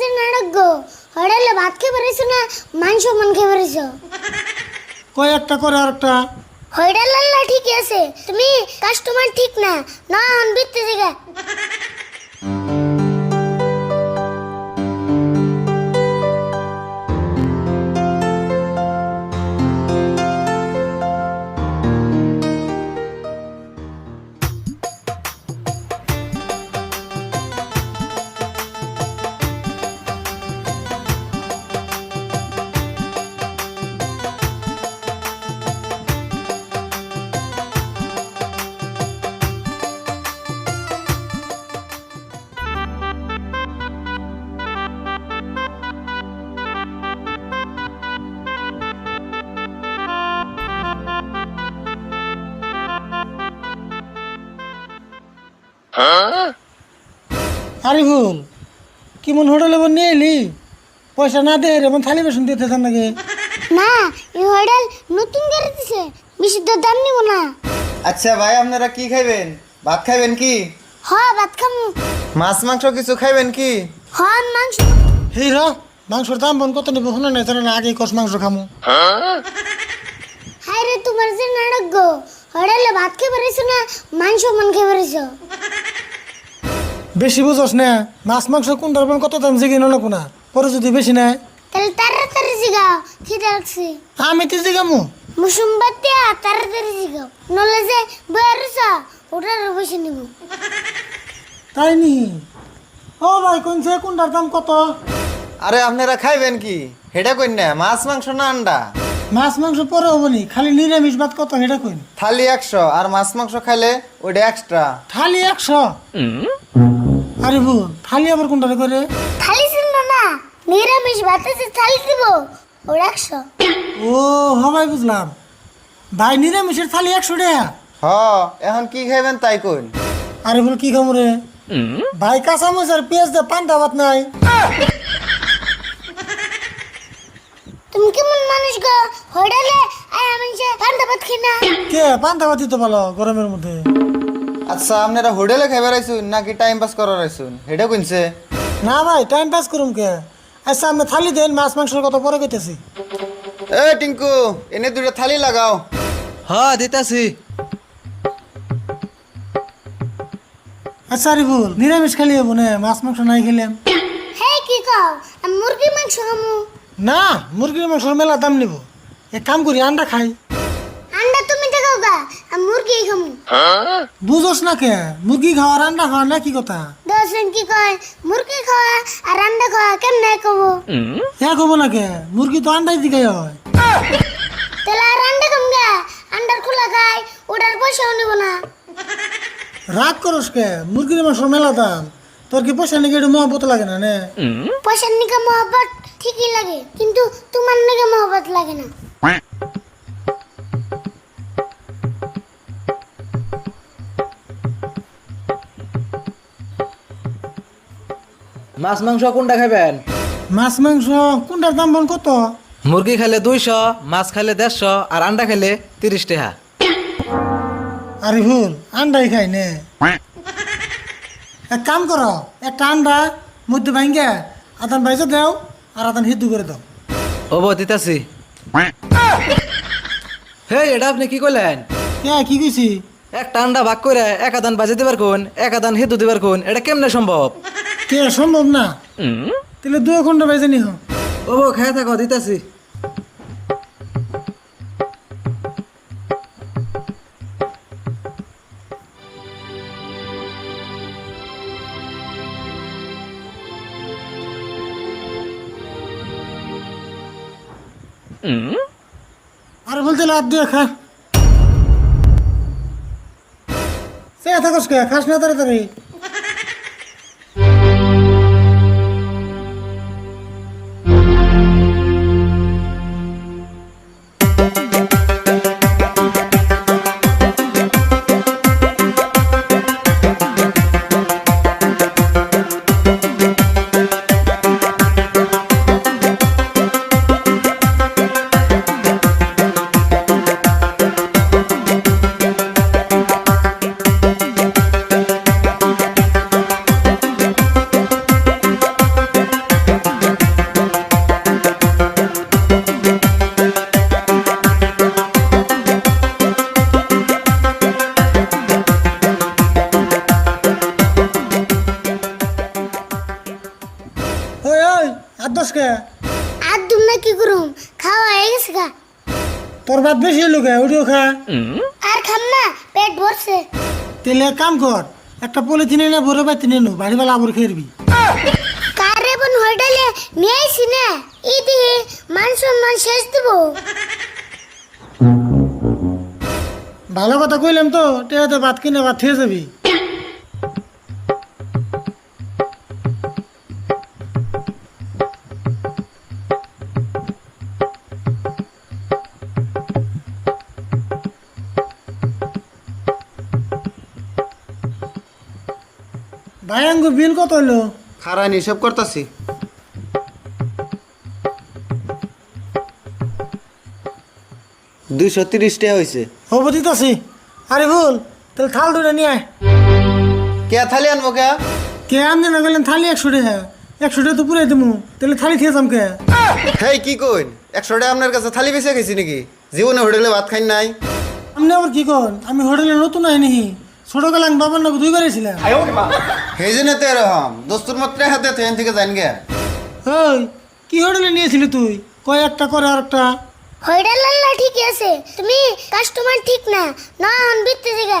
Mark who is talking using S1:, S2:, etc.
S1: যে নাটক গো হড়ালে ভাত খেয়ে পারিস না মাংস মান খেয়ে পারিস
S2: কয় একটা করে আর একটা
S1: হইডাল্লা ঠিকই আছে তুমি কাস্টমার ঠিক না না জায়গা
S2: আরে ভুল কি মন হোটেলে বন নিয়ে এলি? পয়সা না দে রে মন থালি বেসন দিতে চান নাকি?
S1: না এই হইডাল নতুন করে দিছে বেশি তো দাম নিব না।
S3: আচ্ছা ভাই আপনারা কি খাইবেন? ভাত খাইবেন কি?
S1: হ ভাত খামু।
S3: মাছ মাংস কিছু খাইবেন কি?
S1: হ মাংস।
S2: হেই র মাংসর দাম বন কত নিব শুনে নাই জানে না আগে কষ মাংস খামু।
S1: হাই রে তোমার যে নাটক গো। হড়ালে ভাত খেয়ে বেরিয়েছো না মাংস মান খেয়ে বেরিয়েছো
S2: বেশি বুঝোস না। মাছ মাংস কোনটার বন কত দাম জিগি না। কোনা পরে যদি বেশি নেয়।
S1: তাহলে তাড়াতাড়ি জিগাও খিদে লাগছে।
S2: আমি তো জিগামু।
S1: মুসুম বাতিয়া তাড়াতাড়ি জিগাও নলে যে বয়ারছ ওটার বসে নিব।
S2: তাই নি? ও ভাই কোনছে কোনটার দাম কত?
S3: আরে আপনারা খাইবেন কি? হেটা কইন না মাছ মাংস না আন্ডা?
S2: মাছ মাংস পরে হবনি খালি নিরামিষ ভাত কত সেটা কইন।
S3: থালি একশো আর মাছ মাংস খাইলে ওইটা এক্সট্রা
S2: থালি একশো? আরে ভুল থালি আবার কোনটারে করে?
S1: থালি ছিল না নিরামিষ ভাত আছে থালি দিব। ওর একশো
S2: ও হবাই বুঝলাম। ভাই নিরামিষের থালি একশো টাকা।
S3: হ এখন কি খাইবেন তাই কইন।
S2: আরে বল কি খামু রে? ভাই কাঁচা মরিচ আর পেঁয়াজ দে পান্তা ভাত নাই।
S1: তুমি কেমন মানুষ গো? হোটেলে আয় আমি যে পান্তা ভাত খাই না।
S2: কে? পান্তা ভাত দিতে ভালো গরমের মধ্যে।
S3: আচ্ছা আপনারা হোটেলে খাইবার আইসুন নাকি টাইম পাস করার আইসুন? হেটা কইনছে।
S2: না ভাই টাইম পাস করুম কে? আচ্ছা আমি থালি দেন মাছ মাংসের কত পরে কইতেছি।
S3: এ টিঙ্কু এনে দুটো থালি লাগাও।
S4: হ্যাঁ দিতাছি।
S2: আচ্ছা আরে ভুল নিরামিষ খালি হব না মাছ মাংস নাই খেলাম।
S1: হে কি কও? আমি মুরগি মাংস খামু।
S2: না মুরগির মাংসের মেলা দাম নিব। এক কাম করি আন্ডা খাই।
S1: মুরগি খামু।
S2: বুঝোস না কে? মুরগি খাওয়ার আন্ডা খাওয়া না কি কথা?
S1: দোষেন কি কয় মুরগি খাওয়া আর আন্ডা খাওয়া কেমনে কব?
S2: হ্যাঁ কব না কে? মুরগি তো আন্ডাই দিকে হয়।
S1: তাহলে আর আন্ডা খাম গা? আন্ডার খোলা খাই ওটার পয়সাও নিব না।
S2: রাগ করস কে? মুরগির মাংস মেলা দাম। তোর কি পয়সা নাকি একটু মহব্বত লাগে না নে?
S1: পয়সার নিকে মহব্বত ঠিকই লাগে কিন্তু তোমার নিকে মহব্বত লাগে না।
S4: মাছ মাংস কোনটা খাবেন
S2: মাছ মাংস কোনটার দাম বল কত?
S4: মুরগি খাইলে দুইশো মাছ খাইলে দেড়শো আর আন্ডা খাইলে তিরিশ টাকা।
S2: আরে ভুল আন্ডাই খাই নে। এক কাম করো একটা আন্ডা মধ্যে ভাঙ্গে আদান বাইজে দাও আর আদান হিদ্দু করে দাও।
S4: ওব দিতাছি। হে এটা আপনি কি করলেন
S2: কে কি কইছি?
S4: একটা আন্ডা ভাগ করে এক আদান বাজে দিবার কোন এক আদান হেতু দিবার কোন এটা কেমনে সম্ভব?
S2: কে সম্ভব না? তাহলে দুই ঘণ্টা বাইজে নিহ
S4: ওব খাই থাকো দিতাছি।
S2: আর বলতে লাভ দিয়ে খা। সে থাকস কে খাস না তাড়াতাড়ি। আর দশ কে?
S1: আর দুম কি করুম? খাওয়া হয়ে গেছে গা।
S2: তোর বাদ বেশি হলো কে? ওটিও খা।
S1: আর খাম না পেট ভরছে।
S2: তেলে কাম কর একটা পলিথিনে না ভরে পাইতে নেনু বাড়িবেলা আবার খেরবি
S1: কারে বোন হোটেলে নিয়ে আইসি না? এই দিয়ে মান সম্মান শেষ দেবো।
S2: ভালো কথা কইলাম তো টেহাতে ভাত কিনে ভাত খেয়ে যাবি। ভাই আঙ্গুর বিল কত হইল?
S3: খারান হিসাব করতেছি। দুইশো তিরিশ টাকা হয়েছে
S2: হব দিতাছি। আরে ভুল তাহলে থাল দুটো নিয়ে আয়।
S3: কে থালি আনব কে?
S2: কে আনতে না গেলেন থালি একশো টাকা। একশো টাকা তো পুরাই দেবো তাহলে থালি খেয়েছাম কে?
S3: হেই কি কইন? একশো টাকা আপনার কাছে থালি বেঁচে গেছি নাকি? জীবনে হোটেলে ভাত খাই নাই।
S2: আপনি আবার কি কর আমি হোটেলে নতুন আইনি ছোটবেলা আমি বাবার নাকি দুইবার ছিলাম
S3: সেই জন্য তো এরকম। দোস্তুর মাত্রে হাতে ট্রেন থেকে যান গে
S2: ওই কি হোটেলে নিয়েছিলি তুই? কয় একটা করে আর একটা?
S1: হোটেল আল্লাহ ঠিক আছে। তুমি কাস্টমার ঠিক না না বিত্তে জায়গা